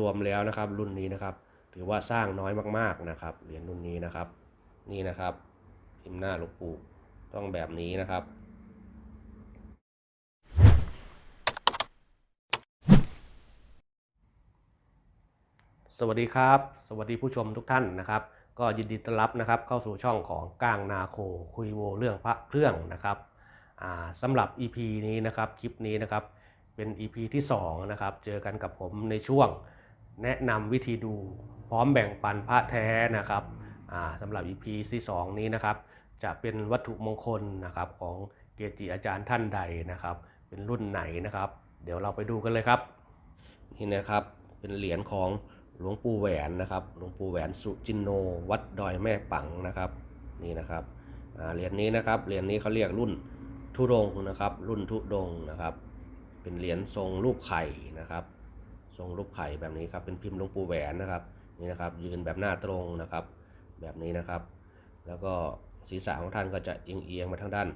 รวมๆแล้วนะครับ รุ่นนี้นะครับ ถือว่าสร้างน้อยมากๆนะครับเหรียญรุ่นนี้นะครับ นี่นะครับพิมพ์หน้าหลวงปู่ต้องแบบนี้นะครับสวัสดีครับ สวัสดีผู้ชมทุกท่านนะครับ ก็ยินดีต้อนรับนะครับ เข้าสู่ช่องของก้างนาโคคุยโวเรื่องพระเครื่องนะครับสำหรับ EP นี้นะครับคลิปนี้นะครับ เป็น EP ที่ 2 นะครับ เจอกันกับผมในช่วงแนะนำวิธีดูพร้อมแบ่งปันพระแท้นะครับสำหรับ EP ที่ 2 นี้นะครับ จะเป็นวัตถุมงคลนะครับของเกจิอาจารย์ท่านใดนะครับ เป็นรุ่นไหนนะครับ เดี๋ยวเราไปดูกันเลยครับ นี่นะครับเป็นเหรียญของหลวงปู่แหวนนะครับ หลวงปู่แหวนสุจินโน วัดดอยแม่ปังนะครับ นี่นะครับเหรียญนี้นะครับเหรียญนี้เขาเรียกรุ่นทุดงนะครับ รุ่นทุดงนะครับ เป็นเหรียญทรงรูปไข่นะครับ ทรงรูปไข่แบบนี้ครับ เป็นพิมพ์หลวงปู่แหวนนะครับ นี่นะครับ ยืนแบบหน้าตรงนะครับ แบบนี้นะครับ แล้วก็ศีรษะของท่านก็จะเอียงๆมาทางด้าน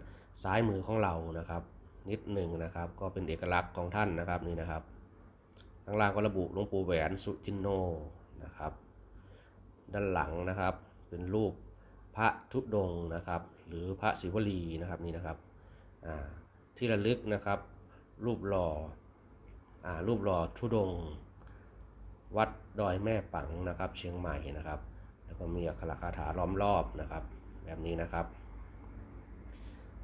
ซ้ายมือของเรานะครับ นิดหนึ่งนะครับ ก็เป็นเอกลักษณ์ของท่านนะครับนี่นะครับข้างล่างก็ระบุหลวงปู่แหวนสุจินโนนะครับ ด้านหลังนะครับ เป็นรูปพระทุดงนะครับ หรือพระศิวลีนะครับนี่นะครับที่ระลึกนะครับ รูปหล่ออ่ารูปหล่อทุดง วัดดอยแม่ปังนะครับ เชียงใหม่นะครับ แล้วก็มีอักขระคาถาล้อมรอบนะครับ แบบนี้นะครับ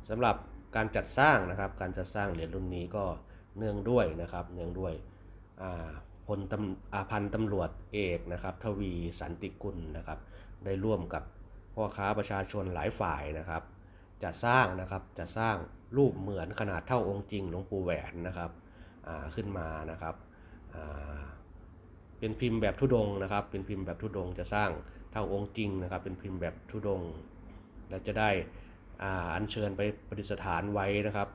สำหรับการจัดสร้างนะครับ การจัดสร้างเหรียญรุ่นนี้ก็เนื่องด้วยนะครับ เนื่องด้วยพลตำอาพันตำรวจเอกนะครับ ทวีสันติกุลนะครับ ได้ร่วมกับพ่อค้าประชาชนหลายฝ่ายนะครับ จะสร้างนะครับจะสร้างรูปเหมือนขนาดเท่าองค์จริงหลวงปู่แหวนนะครับขึ้นมานะครับเป็นพิมพ์แบบทุดงนะครับ เป็นพิมพ์แบบทุดงจะสร้างเท่าองค์จริงนะครับ เป็นพิมพ์แบบทุดง และจะได้อัญเชิญไปประดิษฐานไว้นะครับ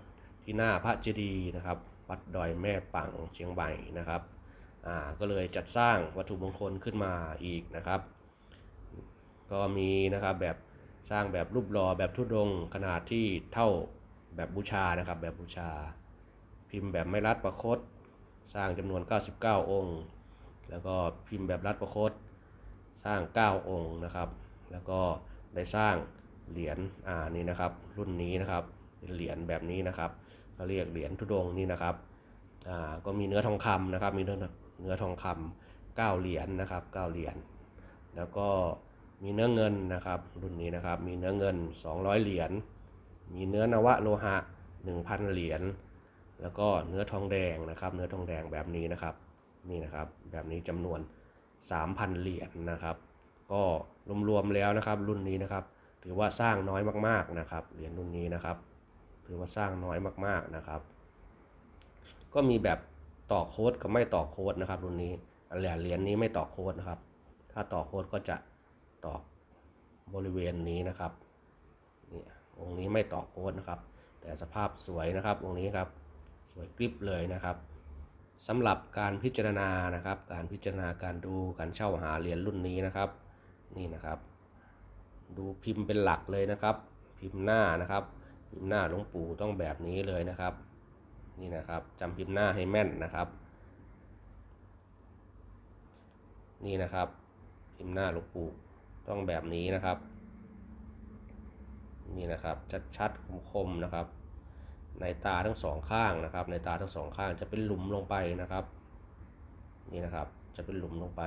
ที่หน้าพระเจดีย์นะครับวัดดอยแม่ปังเชียงใหม่นะครับก็เลยจัดสร้างวัตถุมงคลขึ้นมาอีกนะครับ ก็มีนะครับแบบ สร้างแบบรูปหล่อแบบทุดงขนาดที่เท่าแบบบูชานะครับ แบบบูชา พิมพ์แบบไม่รัดประคตสร้างจำนวน 99 องค์ แล้วก็พิมพ์แบบรัดประคตสร้าง 9 องค์นะครับ แล้วก็ได้สร้างเหรียญอ่านี่นะครับ รุ่นนี้นะครับเหรียญแบบนี้นะครับเขาเรียกเหรียญทุดงนี่นะครับอ่าก็มีเนื้อทองคำนะครับ มีเนื้อเนื้อทองคำเก้าเหรียญนะครับเก้าเหรียญแล้วก็ มีเนื้อเงินนะครับรุ่นนี้นะครับมีเนื้อเงิน 200 เหรียญมีเนื้อนวะโลหะ 1,000 เหรียญแล้วก็เนื้อทองแดงนะครับ เนื้อทองแดงแบบนี้นะครับนี่นะครับแบบนี้จำนวน 3,000 เหรียญนะครับ ก็รวมๆแล้วนะครับ รุ่นนี้นะครับ ถือว่าสร้างน้อยมากๆนะครับเหรียญรุ่นนี้นะครับ ถือว่าสร้างน้อยมากๆนะครับ ก็มีแบบต่อโค้ดกับไม่ต่อโค้ดนะครับ รุ่นนี้เหรียญเหรียญนี้ไม่ต่อโค้ดนะครับ ถ้าต่อโค้ดก็จะ ต่อบริเวณนี้นะครับนี่องค์นี้ไม่ต่อโค้ดนะครับ แต่สภาพสวยนะครับองค์นี้ครับสวยกริบเลยนะครับสำหรับการพิจารณานะครับ การพิจารณาการดูการเช่าหาเหรียญรุ่นนี้นะครับ นี่นะครับ ดูพิมพ์เป็นหลักเลยนะครับ พิมพ์หน้านะครับ พิมพ์หน้าหลวงปู่ต้องแบบนี้เลยนะครับ นี่นะครับจำพิมพ์หน้าให้แม่นนะครับ นี่นะครับ พิมพ์หน้าหลวงปู่ ต้องแบบนี้นะครับ นี่นะครับชัดๆคมๆนะครับ ในตาทั้งสองข้างนะครับ ในตาทั้งสองข้างจะเป็นหลุมลงไปนะครับ นี่นะครับจะเป็นหลุมลงไป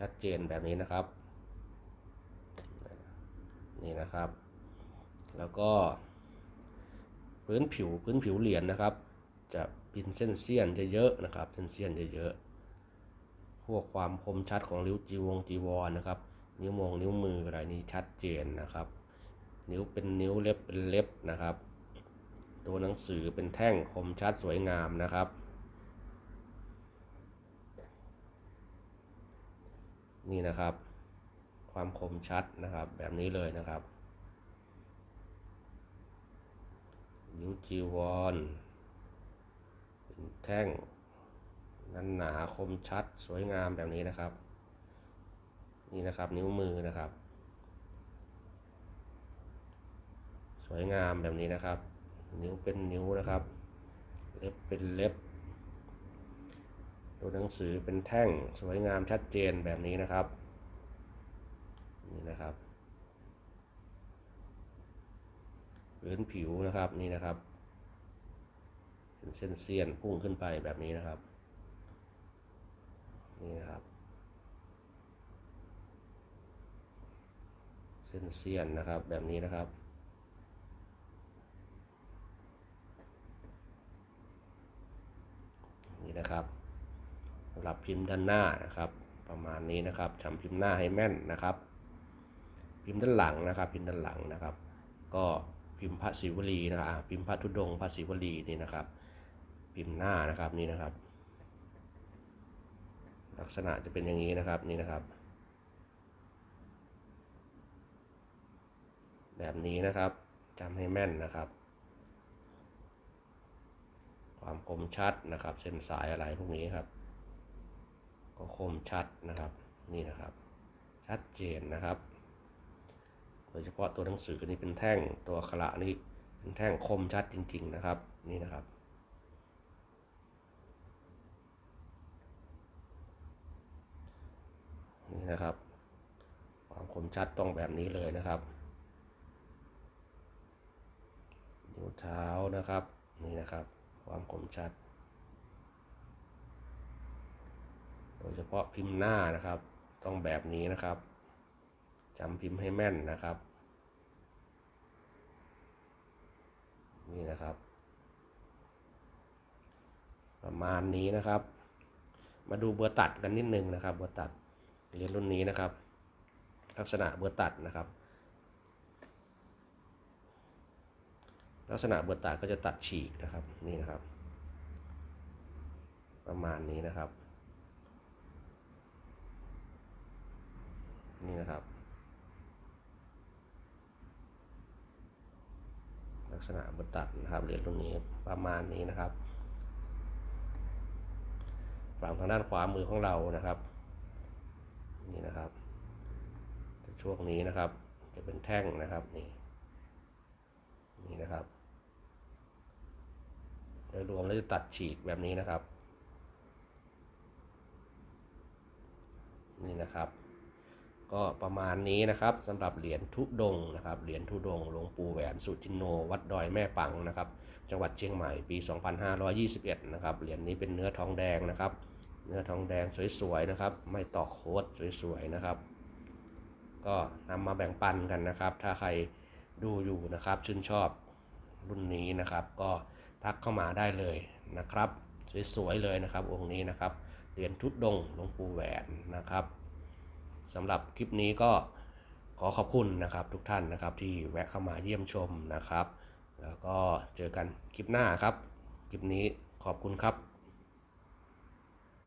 ชัดเจนแบบนี้นะครับ นี่นะครับ แล้วก็ พื้นผิวพื้นผิวเหรียญนะครับ จะเป็นเส้นเสี้ยนเยอะๆนะครับ เส้นเสี้ยนเยอะๆพวกความคมชัดของริ้วจีวงจีวรนะครับ นิ้วมงนิ้วมืออะไรนี้ชัดเจนนะครับ นิ้วเป็นนิ้วเล็บเป็นเล็บนะครับ ตัวหนังสือเป็นแท่งคมชัดสวยงามนะครับ นี่นะครับ ความคมชัดนะครับแบบนี้เลยนะครับ นิ้วจีวรเป็นแท่งนั้นหนาคมชัดสวยงามแบบนี้นะครับ นี่นะครับนิ้วมือนะครับ สวยงามแบบนี้นะครับ นิ้วเป็นนิ้วนะครับ เล็บเป็นเล็บ ตัวหนังสือเป็นแท่งสวยงามชัดเจนแบบนี้นะครับนี่นะครับพื้นผิวนะครับนี่นะครับเป็นเส้นเสียนพุ่งขึ้นไปแบบนี้นะครับ นี่นะครับ ส้นเสี้ยนนะครับ แบบนี้นะครับ นี่นะครับสำหรับพิมพ์ด้านหน้านะครับ ประมาณนี้นะครับทำพิมพ์หน้าให้แม่นนะครับ พิมพ์ด้านหลังนะครับ พิมพ์ด้านหลังนะครับ ก็พิมพ์พระศิวลีนะครับพิมพ์พระธุดงค์พระศิวลีนี่นะครับ พิมพ์หน้านะครับนี่นะครับ ลักษณะจะเป็นอย่างนี้นะครับนี่นะครับ แบบนี้นะครับจำให้แม่นนะครับ ความคมชัดนะครับ เส้นสายอะไรพวกนี้ครับ ก็คมชัดนะครับนี่นะครับ ชัดเจนนะครับโดยเฉพาะตัวหนังสือนี่เป็นแท่งตัวกขระนี่เป็นแท่งคมชัดจริง ๆนะครับ นี่นะครับนี่นะครับ ความคมชัดต้องแบบนี้เลยนะครับนิ้ว เท้านะครับ นี่นะครับ ความคมชัด โดยเฉพาะพิมพ์หน้านะครับ ต้องแบบนี้นะครับจำพิมพ์ให้แม่นนะครับ นี่นะครับ ประมาณนี้นะครับ มาดูเบอร์ตัดกันนิดนึงนะครับ เบอร์ตัดเรียนรุ่นนี้นะครับ ลักษณะเบอร์ตัดนะครับ ลักษณะเบอร์ตัดก็จะตัดฉีกนะครับนี่นะครับ ประมาณนี้นะครับ นี่นะครับ ลักษณะเบอร์ตัดนะครับเหรียญรุ่นนี้ประมาณนี้นะครับฝั่งทางด้านขวามือของเรานะครับนี่นะครับช่วงนี้นะครับ จะเป็นแท่งนะครับนี่นี่นะครับ ยรวมแล้วจะตัดฉีกแบบนี้นะครับ นี่นะครับ ก็ประมาณนี้นะครับสำหรับเหรียญทุดงนะครับเหรียญทุดงหลวงปู่แหวนสุจินโน วัดดอยแม่ปังนะครับ จังหวัดเชียงใหม่ปี 2521 นะครับเหรียญนี้เป็นเนื้อทองแดงนะครับ เนื้อทองแดงสวยๆนะครับ ไม่ตอกโคดสวยๆนะครับ ก็นำมาแบ่งปันกันนะครับ ถ้าใครดูอยู่นะครับชื่นชอบรุ่นนี้นะครับก็ ทักเข้ามาได้เลยนะครับสวยๆเลยนะครับองค์นี้นะครับเหรียญชุดดงหลวงปู่แหวนนะครับสำหรับคลิปนี้ก็ขอขอบคุณนะครับทุกท่านนะครับที่แวะเข้ามาเยี่ยมชมนะครับ แล้วก็เจอกันคลิปหน้าครับ คลิปนี้ขอบคุณครับ